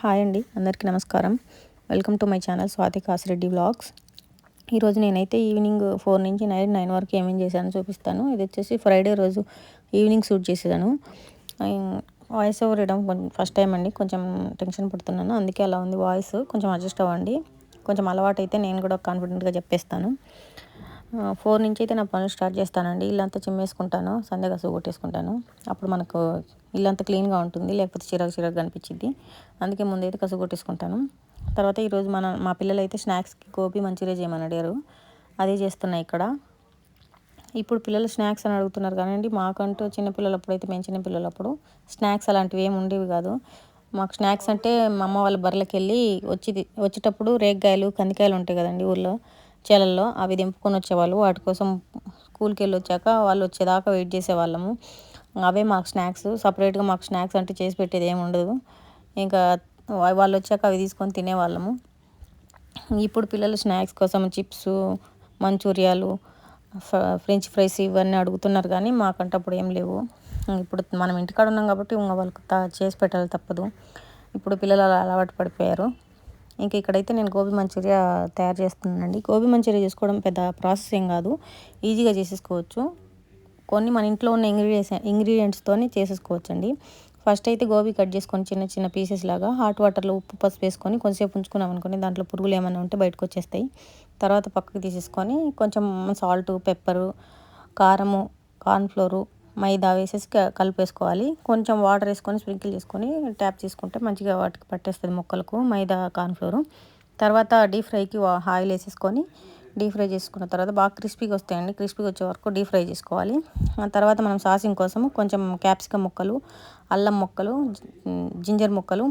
Hi అండి అందరికీ నమస్కారం. Welcome to my channel Swathi Kasireddy vlogs. ఈరోజు నేనైతే ఈవినింగ్ ఫోర్ నుంచి నైట్ నైన్ వరకు ఏమేమి చేశానో చూపిస్తాను. ఇది వచ్చేసి ఫ్రైడే రోజు ఈవినింగ్ షూట్ చేసేదాను. వాయిస్ ఓవర్ ఇవ్వడం కొంచెం ఫస్ట్ టైం అండి కొంచెం టెన్షన్ పడుతున్నాను. అందుకే అలా ఉంది వాయిస్. కొంచెం అడ్జస్ట్ అవ్వండి. కొంచెం అలవాటు అయితే నేను కూడా కాన్ఫిడెంట్గా చెప్పేస్తాను. ఫోర్ నుంచి అయితే నా పనులు స్టార్ట్ చేస్తానండి. ఇల్లంతా చిమ్మేసుకుంటాను సందేగా సూ కొట్టేసుకుంటాను. అప్పుడు మనకు ఇల్లంతా క్లీన్గా ఉంటుంది లేకపోతే చిరాకు చిరాకు కనిపించింది అందుకే ముందైతే కసు కొట్టేసుకుంటాను. తర్వాత ఈరోజు మన మా పిల్లలు అయితే స్నాక్స్కి గోబీ మంచూరియా చేయమని అడిగారు అదే చేస్తున్నాయి ఇక్కడ. ఇప్పుడు పిల్లలు స్నాక్స్ అని అడుగుతున్నారు కానీ మాకంటూ చిన్నపిల్లలప్పుడు అయితే మేము చిన్నపిల్లలప్పుడు స్నాక్స్ అలాంటివి ఏమి ఉండేవి కాదు. మాకు స్నాక్స్ అంటే మా అమ్మ వాళ్ళ బర్రెలకి వెళ్ళి వచ్చి వచ్చేటప్పుడు రేగ్గాయలు కందికాయలు ఉంటాయి కదండి ఊళ్ళో చేలల్లో అవి దింపుకొని వచ్చేవాళ్ళు. వాటి కోసం స్కూల్కి వెళ్ళి వచ్చాక వాళ్ళు వచ్చేదాకా వెయిట్ చేసేవాళ్ళము. అవే మాకు స్నాక్స్ సపరేట్గా మాకు స్నాక్స్ అంటే చేసి పెట్టేది ఏమి ఉండదు. ఇంకా వాళ్ళు వచ్చాక అవి తీసుకొని తినేవాళ్ళము. ఇప్పుడు పిల్లలు స్నాక్స్ కోసం చిప్స్ మంచూరియాలు ఫ్రెంచ్ ఫ్రైస్ ఇవన్నీ అడుగుతున్నారు కానీ మాకంటే అప్పుడు ఏం లేవు. ఇప్పుడు మనం ఇంటికాడ ఉన్నాం కాబట్టి ఇంకా వాళ్ళకి చేసి పెట్టాలి తప్పదు. ఇప్పుడు పిల్లలు అలా అలవాటు పడిపోయారు. ఇంక ఇక్కడైతే నేను గోబీ మంచూరియా తయారు చేస్తున్నానండి. గోబీ మంచూరియా చేసుకోవడం పెద్ద ప్రాసెస్ ఏం కాదు. ఈజీగా చేసేసుకోవచ్చు. కొన్ని మన ఇంట్లో ఉన్న ఇంగ్రీడియంట్స్ ఇంగ్రీడియంట్స్తోనే చేసేసుకోవచ్చండి. ఫస్ట్ అయితే గోబీ కట్ చేసుకొని చిన్న చిన్న పీసెస్ లాగా హాట్ వాటర్లో ఉప్పు పసుపు వేసుకొని కొంచెంసేపు ఉంచుకున్నాం అనుకోండి దాంట్లో పురుగులు ఏమైనా ఉంటే బయటకు వచ్చేస్తాయి. తర్వాత పక్కకి తీసేసుకొని కొంచెం సాల్ట్ పెప్పరు కారము కార్న్ఫ్లోరు మైదా వేసేసి కలిపేసుకోవాలి. కొంచెం వాటర్ వేసుకొని స్ప్రింకిల్ చేసుకొని ట్యాప్ చేసుకుంటే మంచిగా వాటికి పట్టేస్తుంది మొక్కలకు మైదా కార్న్ఫ్లోరు తర్వాత డీప్ ఫ్రైకి ఆయిల్ వేసేసుకొని డీప్ ఫ్రై చేసుకున్న తర్వాత బాగా క్రిస్పీగా వస్తాయండి. క్రిస్పీగా వచ్చే వరకు డీప్ ఫ్రై చేసుకోవాలి. ఆ తర్వాత మనం సాసింగ్ కోసం కొంచెం క్యాప్సికమ్ ముక్కలు అల్లం ముక్కలు జింజర్ ముక్కలు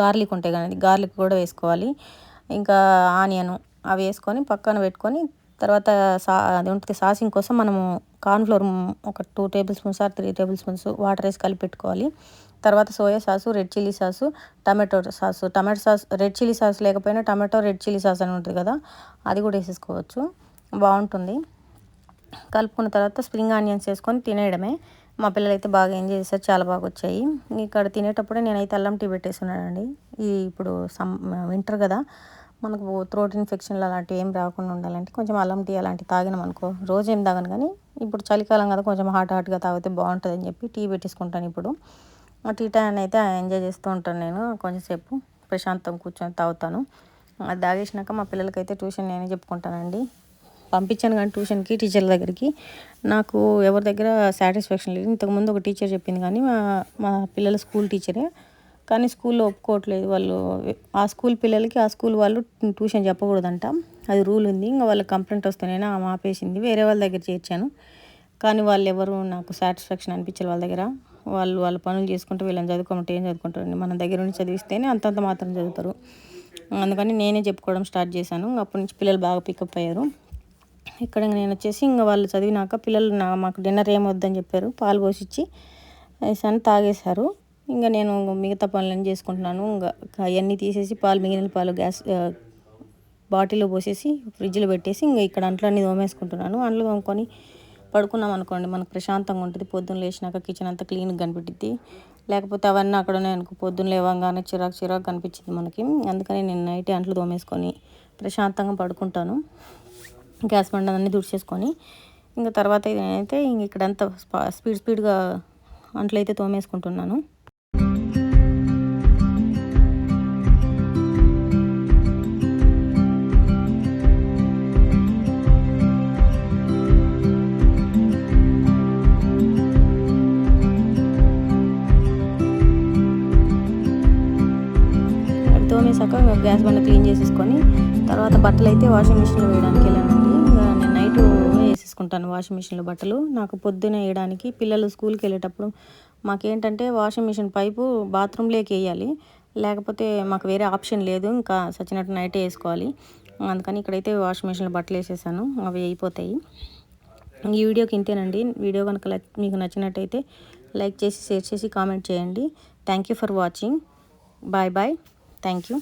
గార్లిక్ ఉంటాయి కానీ గార్లిక్ కూడా వేసుకోవాలి. ఇంకా ఆనియన్ అవి వేసుకొని పక్కన పెట్టుకొని తర్వాత సా అది ఉంటుంది సాసింగ్ కోసం మనము కార్న్ఫ్లోర్ ఒక two tablespoons or three tablespoons water వేసి కలిపి పెట్టుకోవాలి తర్వాత soya sauce red chilli sauce tomato sauce. Tomato sauce red chilli sauce లేకపోయినా టమాటో రెడ్ చిల్లీ సాస్ అని ఉంటుంది కదా అది కూడా వేసేసుకోవచ్చు. బాగుంటుంది. కలుపుకున్న తర్వాత స్ప్రింగ్ ఆనియన్స్ వేసుకొని తినేయడమే. మా పిల్లలు అయితే బాగా ఎంజాయ్ చేస్తారు చాలా బాగా వచ్చాయి. ఇక్కడ తినేటప్పుడే నేనైతే అల్లం టీ పెట్టేస్తున్నానండి ఈ ఇప్పుడు సమ్ వింటర్ కదా మనకు థ్రోట్ ఇన్ఫెక్షన్లు అలాంటివి ఏం రాకుండా ఉండాలంటే కొంచెం అల్లం టీ అలాంటివి తాగినాం అనుకో రోజు ఏం తాగను కానీ ఇప్పుడు చలికాలం కదా కొంచెం హాట్ హాట్గా తాగితే బాగుంటుంది అని చెప్పి టీ పెట్టేసుకుంటాను ఇప్పుడు. టీ టైం అయితే ఎంజాయ్ చేస్తూ ఉంటాను నేను. కొంచెంసేపు ప్రశాంతం కూర్చొని తాగుతాను. అది తాగేసినాక మా పిల్లలకైతే ట్యూషన్ నేనే చెప్పుకుంటానండి. పంపించాను కానీ ట్యూషన్కి టీచర్ల దగ్గరికి. నాకు ఎవరి దగ్గర సాటిస్ఫాక్షన్ లేదు. ఇంతకుముందు ఒక టీచర్ చెప్పింది కానీ మా మా పిల్లల స్కూల్ టీచరే. కానీ స్కూల్లో ఒప్పుకోవట్లేదు వాళ్ళు. ఆ స్కూల్ పిల్లలకి ఆ స్కూల్ వాళ్ళు ట్యూషన్ చెప్పకూడదంట. అది రూల్ ఉంది. ఇంకా వాళ్ళకి కంప్లైంట్ వస్తేనే ఆమె ఆపేసింది. వేరే వాళ్ళ దగ్గర చేర్చాను. కానీ వాళ్ళు ఎవరు నాకు సాటిస్ఫాక్షన్ అనిపించారు వాళ్ళ దగ్గర. వాళ్ళు వాళ్ళ పనులు చేసుకుంటూ వీళ్ళని చదువుకోమంటే ఏం చదువుకుంటారండి? మన దగ్గర నుంచి చదివిస్తేనే అంతంత మాత్రం చదువుతారు. అందుకని నేనే చెప్పుకోవడం స్టార్ట్ చేశాను. అప్పటి నుంచి పిల్లలు బాగా పికప్ అయ్యారు. ఇక్కడ నేను వచ్చేసి ఇంకా వాళ్ళు చదివినాక పిల్లలు నా మాకు డిన్నర్ ఏం వద్దని చెప్పారు. పాలు పోసిచ్చి వేసాను తాగేశారు. ఇంకా నేను మిగతా పనులన్నీ చేసుకుంటున్నాను. ఇంకా అవన్నీ తీసేసి పాలు మిగిలిన పాలు గ్యాస్ బాటిల్లో పోసేసి ఫ్రిడ్జ్లో పెట్టేసి ఇంకా ఇక్కడ అంట్లో అన్ని తోమేసుకుంటున్నాను. అంట్లో తోముకొని పడుకున్నాం అనుకోండి మనకు ప్రశాంతంగా ఉంటుంది. పొద్దున్న లేచినాక కిచెన్ అంతా క్లీన్గా కనిపెట్టిద్ది లేకపోతే అవన్నీ అక్కడ ఉన్నాయనుకో పొద్దున్న లేవంగానే చిరాకు చిరాకు కనిపించింది మనకి. అందుకని నేను నైట్ అంట్లు తోమేసుకొని ప్రశాంతంగా పడుకుంటాను. గ్యాస్ బండ అన్నీ దుడిచేసుకొని ఇంకా తర్వాత నేనైతే ఇంక ఇక్కడంతా స్పీడ్ స్పీడ్గా అంట్లు అయితే తోమేసుకుంటున్నాను. తోమేసాక గ్యాస్ బండ క్లీన్ చేసేసుకొని తర్వాత బట్టలు అయితే వాషింగ్ మిషన్లో వేయడానికి వెళ్ళానండి. ఇంకా నేను నైట్ వేసేసుకుంటాను వాషింగ్ మిషన్లో బట్టలు. నాకు పొద్దున వేయడానికి పిల్లలు స్కూల్కి వెళ్ళేటప్పుడు మాకేంటంటే వాషింగ్ మిషన్ పైపు బాత్రూంలోకి వేయాలి. లేకపోతే మాకు వేరే ఆప్షన్ లేదు. ఇంకా సచ్చినట్టు నైటే వేసుకోవాలి. అందుకని ఇక్కడైతే వాషింగ్ మిషన్లో బట్టలు వేసేసాను. అవి అయిపోతాయి. ఈ వీడియోకి ఇంతేనండి. వీడియో కనుక మీకు నచ్చినట్టయితే లైక్ చేసి షేర్ చేసి కామెంట్ చేయండి. Thank you for watching bye bye thank you